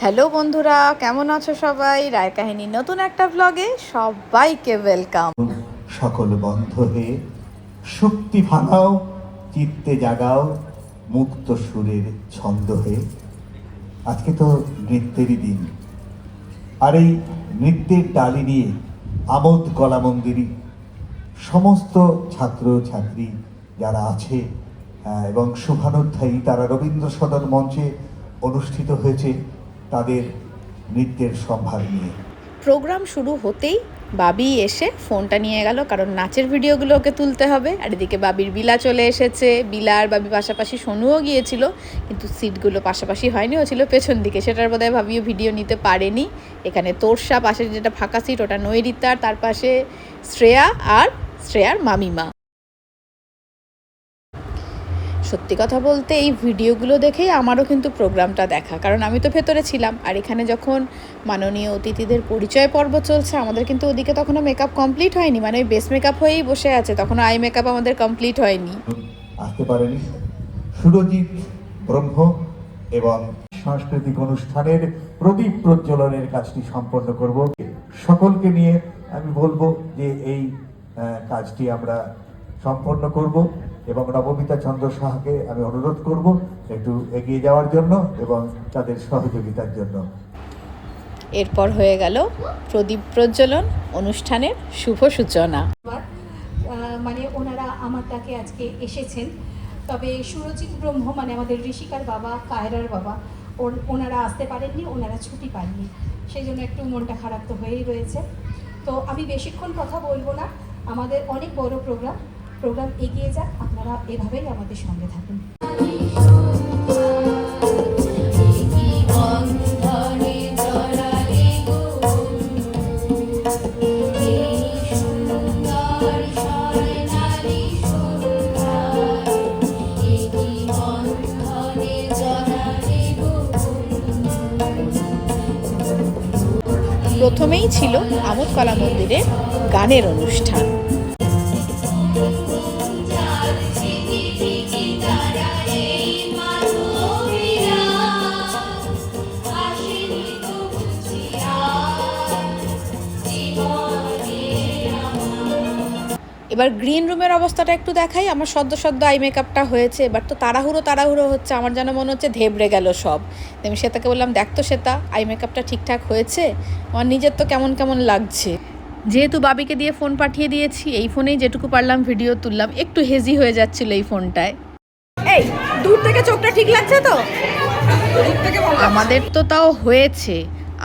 Hello বন্ধুরা, কেমন আছো সবাই? রায় কাহিনী নতুন একটা ব্লগে সবাইকে ওয়েলকাম সকল বন্ধ হয়ে শক্তি ভাঙাও, চিত্তে জাগাও, মুক্ত সুরের ছন্দ হয়ে। আজকে তো নৃত্যেরই দিন। আর এই নৃত্যের ডালি নিয়ে আমোদ কলা মন্দিরী সমস্ত ছাত্র ছাত্রী যারা আছে এবং শুভানুধ্যায়ী তারা রবীন্দ্র সদন মঞ্চে অনুষ্ঠিত হয়েছে তাদের নৃত্যের সম্ভার নিয়ে। প্রোগ্রাম শুরু হতেই বাবি এসে ফোনটা নিয়ে গেল, কারণ নাচের ভিডিওগুলো ওকে তুলতে হবে। আর এদিকে বাবির বিলা চলে এসেছে। বিলা আর বাবি পাশাপাশি সোনুও গিয়েছিল, কিন্তু সিটগুলো পাশাপাশি হয়নি, ও ছিল পেছন দিকে। সেটার বোধহয় ভাবিও ভিডিও নিতে পারেনি। এখানে তোরসা পাশে যেটা ফাঁকা সিট, ওটা নৈরিতার, তার পাশে শ্রেয়া আর শ্রেয়ার মামিমা। সত্যি কথা বলতে এই ভিডিওগুলো দেখেই আমারও কিন্তু প্রোগ্রামটা দেখা। কারণ আমি তো ভেতরে ছিলাম, আর এখানে যখন মাননীয় অতিথিদের পরিচয় পর্ব চলছে, আমাদের কিন্তু ওদিকে তখনও মেকআপ কমপ্লিট হয়নি। মানে ওই বেস মেকআপ হয়েই বসে আছে, তখনও আই মেকআপ আমাদের কমপ্লিট হয়নি। আসতে পারেনি। সুরজিৎ ব্রহ্ম এবং সাংস্কৃতিক অনুষ্ঠানের প্রদীপ প্রজ্বলনের কাজটি সম্পন্ন করব। সকলকে নিয়ে আমি বলব যে এই কাজটি আমরা সম্পন্ন করব। এবং নবমিতা চন্দ্র সাহাকে আমি অনুরোধ করব একটু এগিয়ে যাওয়ার জন্য এবং তাদের সহযোগিতার জন্য। এরপর হয়ে গেল প্রদীপ প্রজ্বলন অনুষ্ঠানের শুভ সূচনা। মানে ওনারা আমার ডাকে আজকে এসেছেন। তবে সুরজিৎ ব্রহ্ম মানে আমাদের ঋষিকার বাবা কায়রার বাবা ওর- ওনারা আসতে পারেননি ওনারা ছুটি পাননি। সেই জন্য একটু মনটা খারাপ তো হয়েই রয়েছে। তো আমি বেশিক্ষণ কথা বলব না। আমাদের অনেক বড় প্রোগ্রাম প্রোগ্রাম এগিয়ে যাক, আপনারা এভাবেই আমাদের সঙ্গে থাকুন। প্রথমেই ছিল আমোদ কলা মন্দিরে গানের অনুষ্ঠান। এবার গ্রিন রুমের অবস্থাটা একটু দেখাই। আমার সদ্য সদ্য আই মেকআপটা হয়েছে। এবার তো তাড়াহুড়ো তাড়াহুড়ো হচ্ছে। আমার যেন মনে হচ্ছে ধেবড়ে গেল সব। আমি শ্বেতাকে বললাম দেখ তো শ্বেতা আই মেকআপটা ঠিকঠাক হয়েছে? আমার নিজের তো কেমন কেমন লাগছে? যেহেতু বাবিকে দিয়ে ফোন পাঠিয়ে দিয়েছি এই ফোনেই যেটুকু পারলাম ভিডিও তুললাম। একটু হেজি হয়ে যাচ্ছিল এই ফোনটায় এই দূর থেকে চোখটা ঠিক লাগছে তো? আমাদের তো তাও হয়েছে।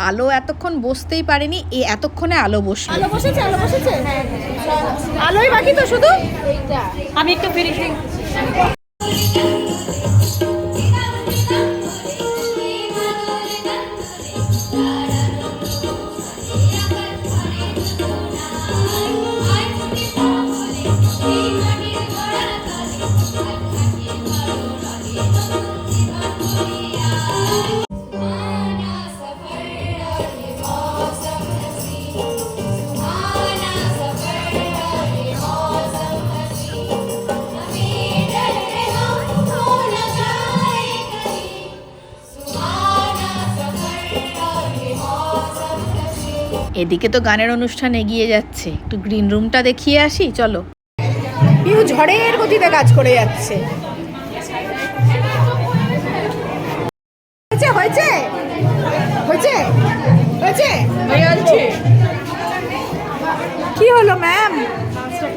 আলো এতক্ষণ বসতেই পারেনি এ এতক্ষণে আলো বসল। আলো বসেছে আলো বসেছে? আলোই বাকি তো শুধু? আমি একটু ফিনিশিং। এদিকে তো গানের অনুষ্ঠান এগিয়ে যাচ্ছে। একটু গ্রিন রুমটা দেখিয়ে আসি চলো। পিউ ঝড়ের গতিতে কাজ করে যাচ্ছে। হয়েছে হয়েছে? হয়েছে? হয়েছে? কি হলো ম্যাম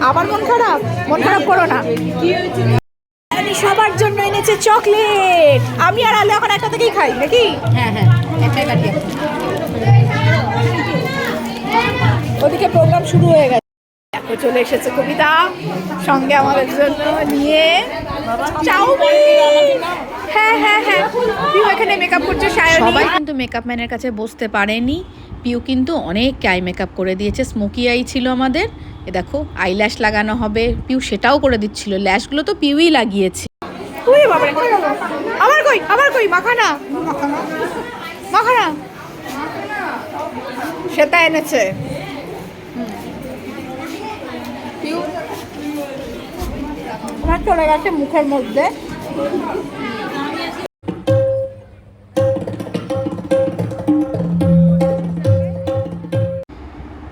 আবার মন খারাপ? মন খারাপ করো না। আমি সবার জন্য এনেছে চকলেট আমি আর আলু এখন একটা থেকেই খাই নাকি? হ্যাঁ হ্যাঁ একটাই বাকি ওদিকে প্রোগ্রাম শুরু হয়ে গেছে। দেখো চলে এসেছে কবিতা সঙ্গে আমাদের জন্য নিয়ে হ্যাঁ হ্যাঁ হ্যাঁ। পিউ এখানে মেকআপ করছে সবাই কিন্তু মেকআপ ম্যানের কাছে বসতে পারেনি। পিউ কিন্তু অনেক আই মেকআপ করে দিয়েছে। স্মোকি আই ছিল আমাদের। এ দেখো আইল্যাশ লাগানো হবে। পিউ সেটাও করে দিচ্ছিল। ল্যাশগুলো তো পিউই লাগিয়েছে। তুই বাবারে আমার কই আমার কই? মাখানা? মাখানা? সেটা এনেছে। চলে গেছে মুখের মধ্যে।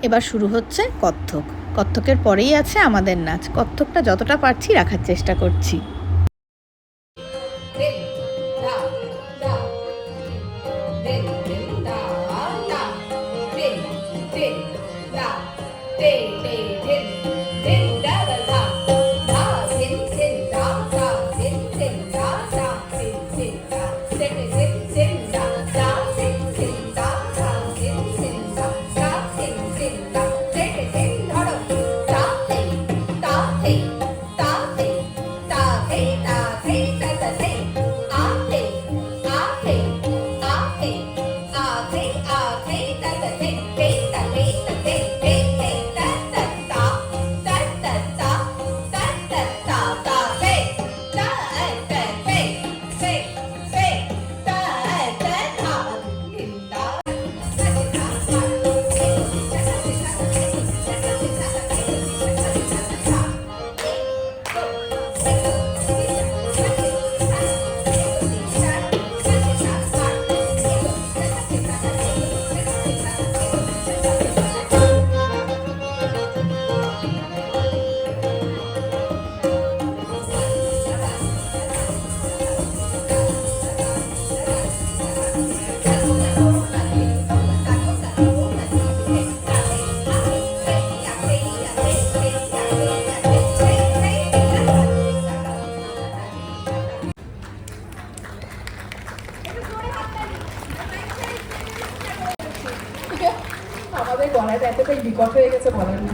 এবার শুরু হচ্ছে কত্থক। কত্থকের পরেই আছে আমাদের নাচ। কত্থকটা যতটা পারছি রাখার চেষ্টা করছি।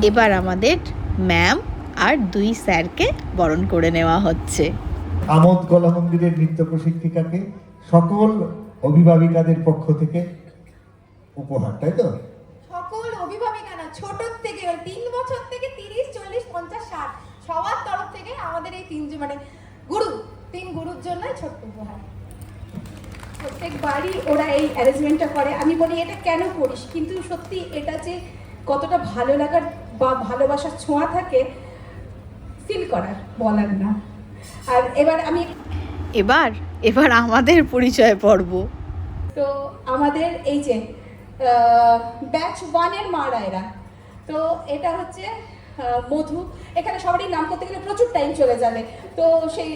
এবার আমাদের ম্যাম আর দুই স্যারকে বরণ করে নেওয়া হচ্ছে। আমোদ কলা মন্দিরের নৃত্য প্রশিক্ষিকাকে সকল অভিভাবিকাদের পক্ষ থেকে উপহার তাই তো? সকল অভিভাবিকা না ছোট থেকে তিন বছর থেকে তিরিশ চল্লিশ পঞ্চাশ ষাট সবার তরফ থেকে আমাদের এই তিনজন মানে গুরু তিন গুরুর জন্য ছোট্ট উপহার। প্রত্যেকবারই ওরা এই অ্যারেঞ্জমেন্টটা করে। আমি বলি এটা কেন করিস? কিন্তু সত্যি এটা যে কতটা ভালো লাগার বা ভালোবাসার ছোঁয়া থাকে ফিল করার বলার না। আর এবার আমি এবার এবার আমাদের পরিচয় পর্ব। তো আমাদের এই যে ব্যাচ ওয়ানের মারা এরা। তো এটা হচ্ছে মধু। এখানে সবারই নাম করতে গেলে প্রচুর টাইম চলে যাবে। তো সেই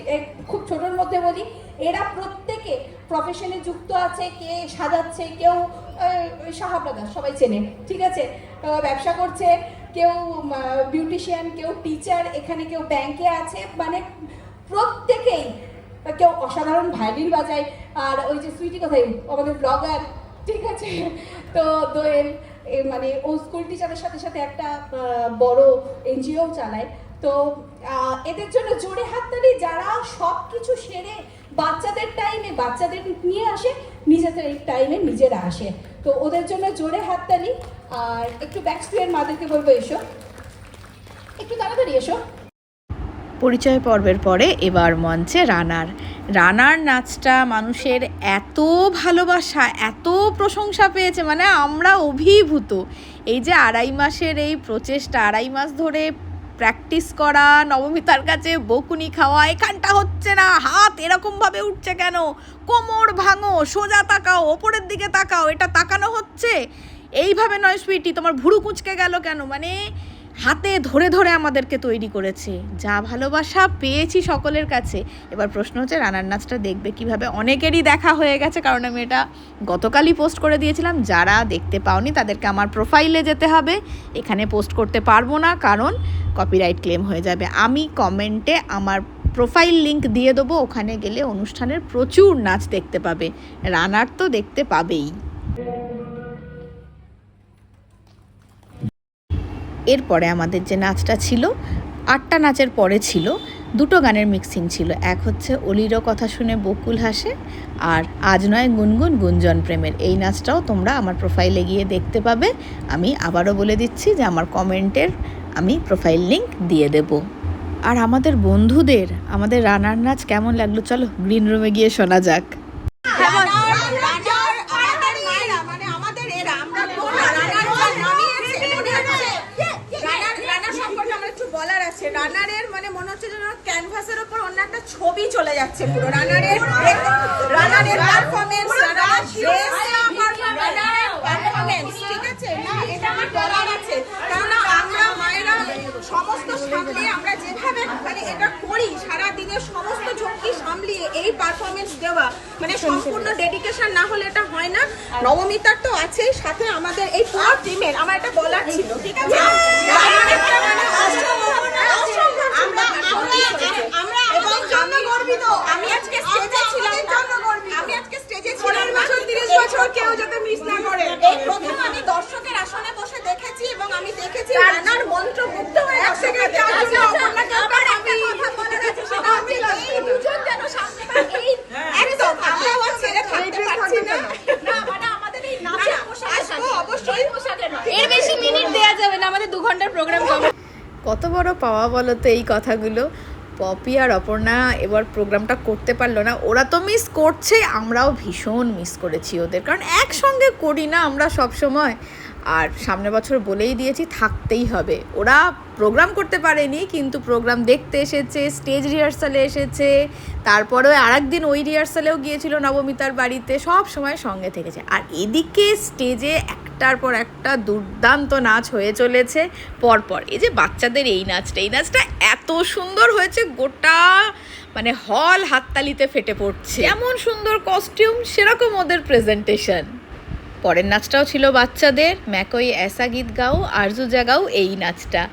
খুব ছোটোর মধ্যে বলি এরা প্রত্যেকে প্রফেশনে যুক্ত আছে কে সাজাচ্ছে কেউ সাহা ব্রাদার সবাই চেনে, ঠিক আছে? ব্যবসা করছে, কেউ বিউটিশিয়ান কেউ টিচার এখানে কেউ ব্যাংকে আছে মানে প্রত্যেকেই, কেউ অসাধারণ ভায়োলিন বাজায়, আর ওই যে সুইটি কথাই আমাদের ব্লগার ঠিক আছে? তো দোয়েল মানে ও স্কুল টিচারের সাথে সাথে একটা বড় এনজিও চালায়। তো এদের জন্য জোরে হাততালি, যারা সব কিছু সেরে বাচ্চাদের টাইমে বাচ্চাদের নিয়ে আসে, নিজেদের টাইমে নিজেরা আসে। তো ওদের জন্য জোরে হাততালি আর একটু ব্যাক স্ক্রিনের মাদেরকে বলব, এসো। একটু তাড়াতাড়ি এসো। পরিচয় পর্বের পরে এবার মঞ্চে রানার। রানার নাচটা মানুষের এত ভালোবাসা, এত প্রশংসা পেয়েছে মানে আমরা অভিভূত। এই যে আড়াই মাসের এই প্রচেষ্টা, আড়াই মাস ধরে প্র্যাকটিস করা নবমিতার কাছে বকুনি খাওয়া এখানটা হচ্ছে না, হাত এরকমভাবে উঠছে কেন? কোমর ভাঙো, সোজা তাকাও, ওপরের দিকে তাকাও, এটা তাকানো হচ্ছে? এইভাবে নয় সুইটি তোমার ভুরু কুঁচকে গেল কেন? মানে হাতে ধরে ধরে আমাদেরকে তৈরি করেছে। যা ভালোবাসা পেয়েছি সকলের কাছে। এবার প্রশ্ন হচ্ছে, রানার নাচটা দেখবে কীভাবে? অনেকেরই দেখা হয়ে গেছে, কারণ আমি এটা গতকালই পোস্ট করে দিয়েছিলাম। যারা দেখতে পাওনি, তাদেরকে আমার প্রোফাইলে যেতে হবে। এখানে পোস্ট করতে পারব না, কারণ কপিরাইট ক্লেম হয়ে যাবে। আমি কমেন্টে আমার প্রোফাইল লিংক দিয়ে দেবো। ওখানে গেলে অনুষ্ঠানের প্রচুর নাচ দেখতে পাবে। রানার তো দেখতে পাবেই। এরপরে আমাদের যে নাচটা ছিল, আটটা নাচের পরে ছিল, দুটো গানের মিক্সিং ছিল। এক হচ্ছে অলিরও কথা শুনে বকুল হাসে, আর আজ নয় গুনগুন গুঞ্জন প্রেমের। এই নাচটাও তোমরা আমার প্রোফাইলে গিয়ে দেখতে পাবে। আমি আবারও বলে দিচ্ছি যে আমার কমেন্টের আমি প্রোফাইল লিংক দিয়ে দেব। আর আমাদের বন্ধুদের, আমাদের রানার নাচ কেমন লাগল? চলো গ্রিন রুমে গিয়ে শোনা যাক মানে আমাদের এরা আমরা কোন রানার যা নামিয়েছে মনে হচ্ছে রানার রানার সম্পর্কে আমার একটু বলার আছে রানারের মানে মনে হচ্ছে যেন ক্যানভাসের উপর অন্য একটা ছবি চলে যাচ্ছে পুরো। রানারের রানারের পারফরমেন্স রানারের ড্রেস রানারের পারফরমেন্স ঠিক আছে? না এটা আমার বলার আছে। কেননা আমরা মায়েরা সমস্ত সামলিয়ে আমরা যেভাবে মানে এটা করি সারা দিনের সমস্ত ঝক্কি সামলিয়ে এই পারফরমেন্স দেওয়া মানে সম্পূর্ণ ডেডিকেশন না হলে এটা হয় না। নবমিতার তো আছেই সাথে আমাদের এই পুরো টিমের আমার এটা বলার ছিল ঠিক আছে? আমার জন্য গর্বিত। আমি আজকে স্টেজে ছিলাম জন্য গর্বিত। আমি আজকে স্টেজে ছিলাম বছর 30 বছর কেউ যাতে মিস না করে। এই প্রথম আমি দর্শকের আসনে বসে দেখেছি এবং আমি দেখেছি রানার মন্ত্র মুগ্ধ হয়ে গেছে যার জন্য অপর্ণাকে আবার একটা কথা বলার আছে সেটা হচ্ছে এই দুজন যেন সামনে এই একদম আমরাও আর ছেড়ে থাকতে পারছি না। না মানে আমাদের এই নাচের পোশাক অবশ্যই। পোশাকে নয়। এর বেশি মিনিট দেয়া যাবে না আমাদের দু ঘণ্টার প্রোগ্রাম কত বড় পাওয়া বলো তো এই কথাগুলো? পপি আর অপর্ণা এবার প্রোগ্রামটা করতে পারল না। ওরা তো মিস করছে, আমরাও ভীষণ মিস করেছি ওদের। কারণ একসঙ্গে করি না আমরা সব সময় আর সামনের বছর বলেই দিয়েছি, থাকতেই হবে। ওরা প্রোগ্রাম করতে পারেনি, কিন্তু প্রোগ্রাম দেখতে এসেছে স্টেজ রিহার্সালে এসেছে, তারপরেও আর একদিন ওই রিহার্সালেও গিয়েছিল নবমিতার বাড়িতে, সব সময় সঙ্গে থেকেছে। আর এদিকে স্টেজে একটার পর একটা দুর্দান্ত নাচ হয়ে চলেছে, পরপর। এই যে বাচ্চাদের এই নাচটা এই নাচটা এত সুন্দর হয়েছে, গোটা মানে হল হাততালিতে ফেটে পড়ছে। এমন সুন্দর কস্টিউম সেরকম ওদের প্রেজেন্টেশন পরের নাচটাও ছিল বাচ্চাদের। ম্যাকই অ্যাসা গীত গাও, আরজু জাগাও, এই নাচটা।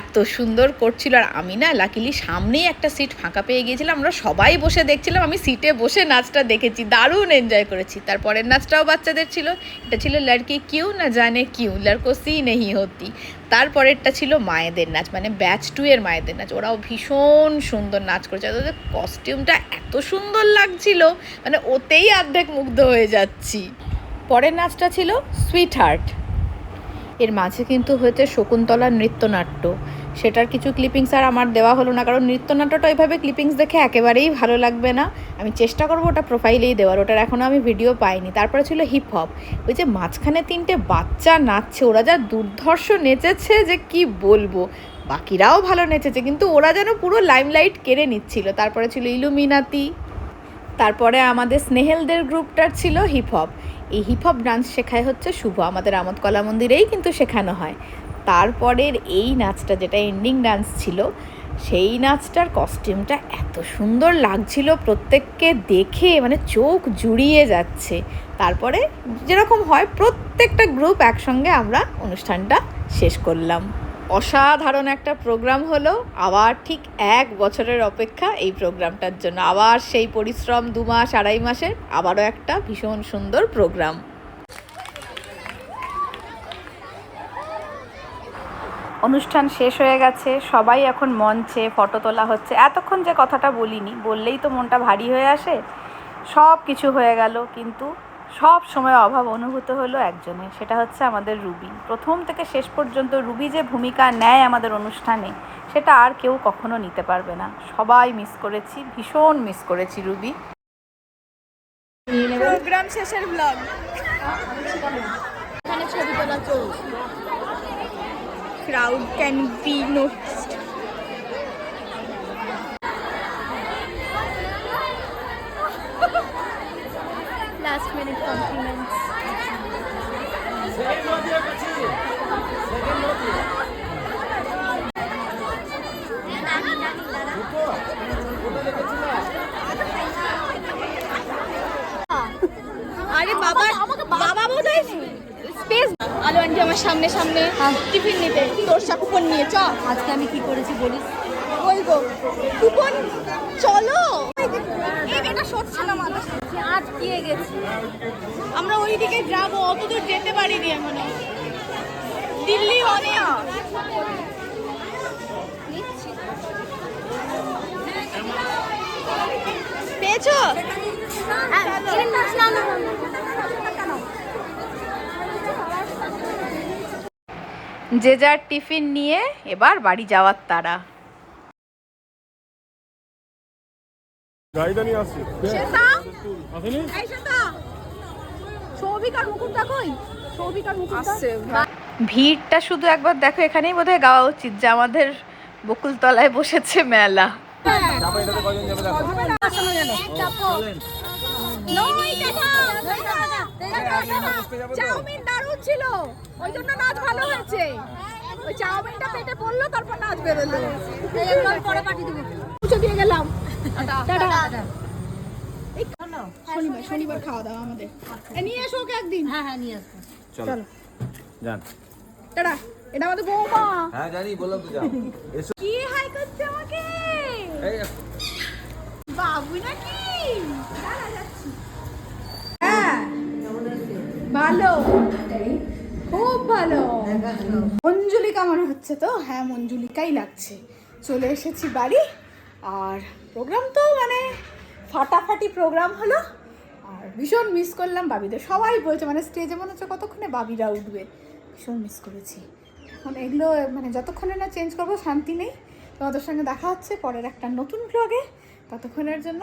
এত সুন্দর করছিল। আর আমি না লাকিলি সামনেই একটা সিট ফাঁকা পেয়ে গিয়েছিলাম। আমরা সবাই বসে দেখছিলাম, আমি সিটে বসে নাচটা দেখেছি। দারুণ এনজয় করেছি। তারপরের নাচটাও বাচ্চাদের ছিল। এটা ছিল লড়কি কিউ না জানে কিউ, লড়কো সি নেহি হতি। তারপরেরটা ছিল মায়েদের নাচ মানে ব্যাচ টু এর মায়েদের নাচ। ওরাও ভীষণ সুন্দর নাচ করেছে। ওদের কস্টিউমটা এত সুন্দর লাগছিল। মানে ওতেই অর্ধেক মুগ্ধ হয়ে যাচ্ছি। পরের নাচটা ছিল সুইট হার্ট এর মাঝে কিন্তু হয়েছে শকুন্তলার নৃত্যনাট্য। সেটার কিছু ক্লিপিংস আর আমার দেওয়া হলো না, কারণ নৃত্যনাট্যটা ওইভাবে ক্লিপিংস দেখে একেবারেই ভালো লাগবে না। আমি চেষ্টা করব ওটা প্রোফাইলেই দেওয়ার, ওটার এখনও আমি ভিডিও পাইনি। তারপরে ছিল হিপ হপ ওই যে মাঝখানে তিনটে বাচ্চা নাচছে, ওরা যা দুর্ধর্ষ নেচেছে যে কি বলব? বাকিরাও ভালো নেচেছে, কিন্তু ওরা যেন পুরো লাইমলাইট কেড়ে নিচ্ছিল। তারপরে ছিল ইলুমিনাতি। তারপরে আমাদের স্নেহেলদের গ্রুপটার ছিল হিপ হপ এই হিপ হপ ডান্স শেখায় হচ্ছে শুভ। আমাদের আমোদ কলা মন্দিরেই কিন্তু শেখানো হয়। তারপরের এই নাচটা যেটা এন্ডিং ডান্স ছিল, সেই নাচটার কস্টিউমটা এত সুন্দর লাগছিল, প্রত্যেককে দেখে মানে চোখ জুড়িয়ে যাচ্ছে। তারপরে যেরকম হয়, প্রত্যেকটা গ্রুপ একসঙ্গে আমরা অনুষ্ঠানটা শেষ করলাম। অসাধারণ একটা প্রোগ্রাম হলো। আবার ঠিক এক বছরের অপেক্ষা এই প্রোগ্রামটার জন্য। আবার সেই পরিশ্রম দু মাস, আড়াই মাসের, আবারও একটা ভীষণ সুন্দর প্রোগ্রাম। অনুষ্ঠান শেষ হয়ে গেছে। সবাই এখন মঞ্চে ফটো তোলা হচ্ছে। এতক্ষণ যে কথাটা বলিনি, বললেই তো মনটা ভারী হয়ে আসে। সব কিছু হয়ে গেল, কিন্তু সব সময় অভাব অনুভূত হলো একজনের সেটা হচ্ছে আমাদের রুবি। প্রথম থেকে শেষ পর্যন্ত রুবি যে ভূমিকা নেয় আমাদের অনুষ্ঠানে সেটা আর কেউ কখনো নিতে পারবে না। সবাই মিস করেছি ভীষণ মিস করেছি রুবি। প্রোগ্রাম শেষের ব্লগ এখানে ছবি তোলা চলছে। লাস্ট মিনিট কমপ্লিমেন্টস আরে বাবা বাবা বোধহয় স্পেস আলো আন্টি আমার সামনে সামনে। টিফিন নিতে। তোর সা কুপন নিয়ে চ। আজকে আমি কি করেছি বলিস? বলব কুপন? চলো এই এটা সরছে না মাথা আটকিয়ে গেছি। আমরা ওইদিকে যাব, অত দূর যেতে পারিনি এখনও। দিল্লি অনেক পেয়েছ? যে যার টিফিন নিয়ে এবার বাড়ি যাওয়ার তারা গাড়িটা নিয়ে আসছি। আসেনি? সৌভিকার মুকুটটা কই? সৌভিকার মুকুটটা? ভিড়টা শুধু একবার দেখো এখানেই বোধহয় গাওয়া উচিত যে আমাদের বকুলতলায় বসেছে মেলা। চাউমিন দারুণ ছিল। ওই জন্য নাচ ভালো হয়েছে। ওই চাউমিনটা পেটে পড়ল তারপর নাচ বেরোলো। পরে পাঠিয়ে দেবো। পুজো দিয়ে গেলাম। শনিবার শনিবার খাওয়া দাওয়া আমাদের। নিয়ে এসো ওকে একদিন। হ্যাঁ হ্যাঁ নিয়ে আসব। চলো। যান। টাটা। এটা আমাদের বৌমা। হ্যাঁ জানি বললাম তো যাও। এসো। কি হাই করছে আমাকে? এই বাবু নাকি? দাঁড়া যাচ্ছি। হ্যাঁ। ভালো। খুব ভালো। মঞ্জুলিকা মনে হচ্ছে তো? হ্যাঁ মঞ্জুলিকাই লাগছে। চলে এসেছি বাড়ি। আর প্রোগ্রাম তো মানে ফাটাফাটি প্রোগ্রাম হলো। আর ভীষণ মিস করলাম বাবিদের। সবাই বলছে মানে স্টেজে মনে হচ্ছে কতক্ষণে বাবিরা উঠবে। ভীষণ মিস করেছি। এখন এগুলো মানে যতক্ষণে না চেঞ্জ করব, শান্তি নেই। তোমাদের সঙ্গে দেখা হচ্ছে পরের একটা নতুন ব্লগে ততক্ষণের জন্য